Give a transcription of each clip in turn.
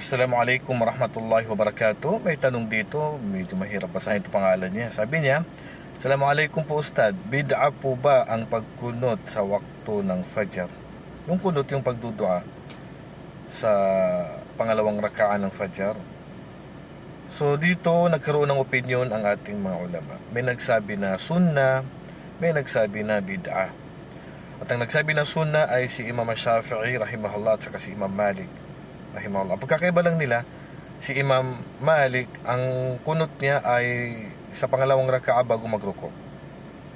Assalamualaikum warahmatullahi wabarakatuh. May tanong dito, medyo mahirap basahin ito pangalan niya. Sabi niya, Assalamualaikum po Ustad, bid'a po ba ang pagkunot sa wakto ng Fajr? Yung kunot yung pagdudua sa pangalawang rakaan ng Fajr. So dito nagkaroon ng opinion ang ating mga ulama. May nagsabi na sunna, may nagsabi na bid'a. At ang nagsabi na sunna ay si Imam Shafi'i rahimahullah at saka si Imam Malik rahimahullah. Pagkakaiba lang nila, si Imam Malik, ang kunot niya ay sa pangalawang raka'a bago magruko.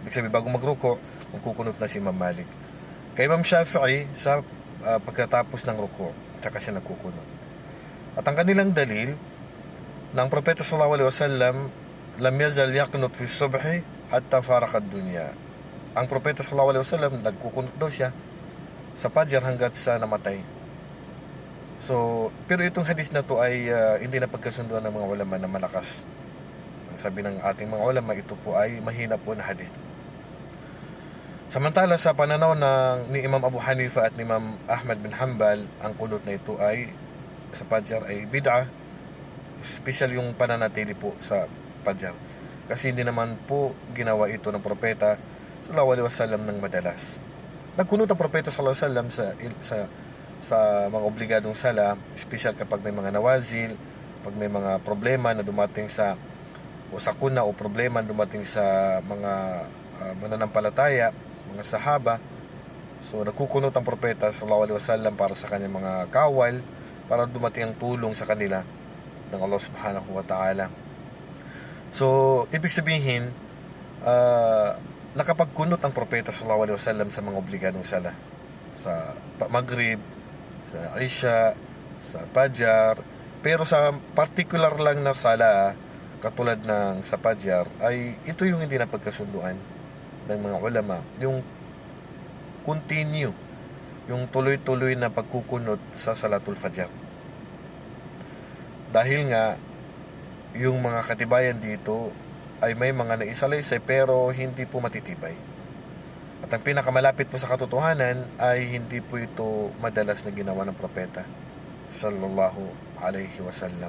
Ibig sabihin, bago magruko, magkukunot na si Imam Malik. Kay Imam Shafi'i, sa ah, pagkatapos ng ruko, saka siya nagkukunot. At ang kanilang dalil, ng Propeta sallallahu alaihi wasallam, lam yazal yaqnut fi subhi hatta faraka dunya. Ang Propeta sallallahu alaihi wasallam, nagkukunot daw siya sa Fajr hanggat sa namatay. So, pero itong hadith na to ay ah, hindi na pagkasunduan ng mga ulama na malakas. Ang sabi ng ating mga ulama, ito po ay mahina po na hadith. Samantala sa pananaw ng ni Imam Abu Hanifa at ni Imam Ahmad bin Hanbal, ang kulot na ito ay sa Fajr ay bid'ah. Special yung pananatili po sa Fajr. Kasi hindi naman po ginawa ito ng propeta sallallahu alaihi wasallam ng madalas. Nagkunot ang propeta sallallahu alaihi wasallam sa sa sa mga obligadong sala, special kapag may mga nawazil, pag may mga problema na dumating sa o sakuna o problema na dumating sa mga ah, mananampalataya, mga sahaba. So nagkukunot ang propeta sallallahu alaihi wasallam para sa kanyang mga kawal para dumating ang tulong sa kanila ng Allah Subhanahu wa Ta'ala. So ibig sabihin ah, nakapagkunot ang propeta sallallahu alaihi wasallam sa mga obligadong sala sa Maghrib, sa Isha, sa Fajar. Pero sa particular lang na sala, katulad ng sa Fajar, ay ito yung hindi na pagkasunduan ng mga ulama. Yung continue, yung tuloy-tuloy na pagkukunot sa Salatul Fajar. Dahil nga, yung mga katibayan dito ay may mga naisalaysay pero hindi po matitibay. At ang pinakamalapit po sa katotohanan ay hindi po ito madalas na ginawa ng propeta sallallahu alaihi wasallam.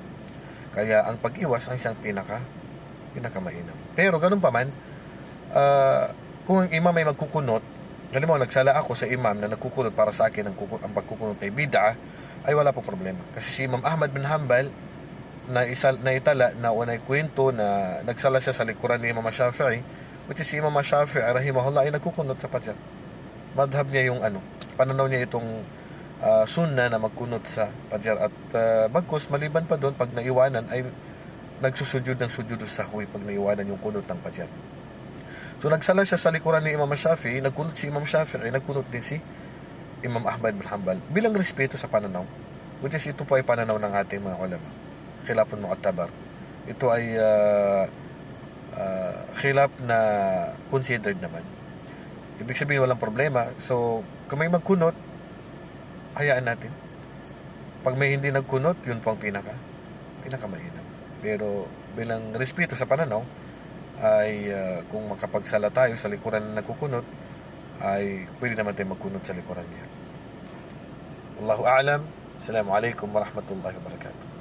Kaya ang pag-iwas ang siyang pinaka pinakamainam. Pero ganun pa man, ah, kung ang imam ay magkukunot, mo, nagsala ako sa imam na nagkukunot para sa akin ang, kuku- ang pagkukunot ay bid'a, ay wala po problema. Kasi si Imam Ahmad bin Hanbal, na, isal, na itala na unay kwento na nagsala siya sa likuran ni Imam Shafi'i, which is Imam Shafi'i, rahimahullah, ay nagkukunot sa Fajr. Madhab niya yung ano, pananaw niya itong ah, sunna na magkunot sa Fajr. At uh, bagkus, maliban pa doon, pag naiwanan, ay nagsusujud ng sujud sa sahwi pag naiwanan yung kunot ng Fajr. So nagsala siya sa likuran ni Imam Shafi'i, nagkunot si Imam Shafi'i, nagkunot din si Imam Ahmad bin Hanbal bilang respeto sa pananaw. Which is ito po ay pananaw ng ating mga ulama. Khilafun mu'tabar. Ito ay ah, ah, khilaf na considered naman. Ibig sabihin walang problema. So, kung may magkunot, hayaan natin. Pag may hindi nagkunot, yun po ang pinaka, pinakamahinam. Pero bilang respeto sa pananaw, ay ah, kung makapagsala tayo sa likuran na nagkukunot, ay pwede naman tayo magkunot sa likuran niya. Allahu a'lam. Assalamualaikum warahmatullahi wabarakatuh.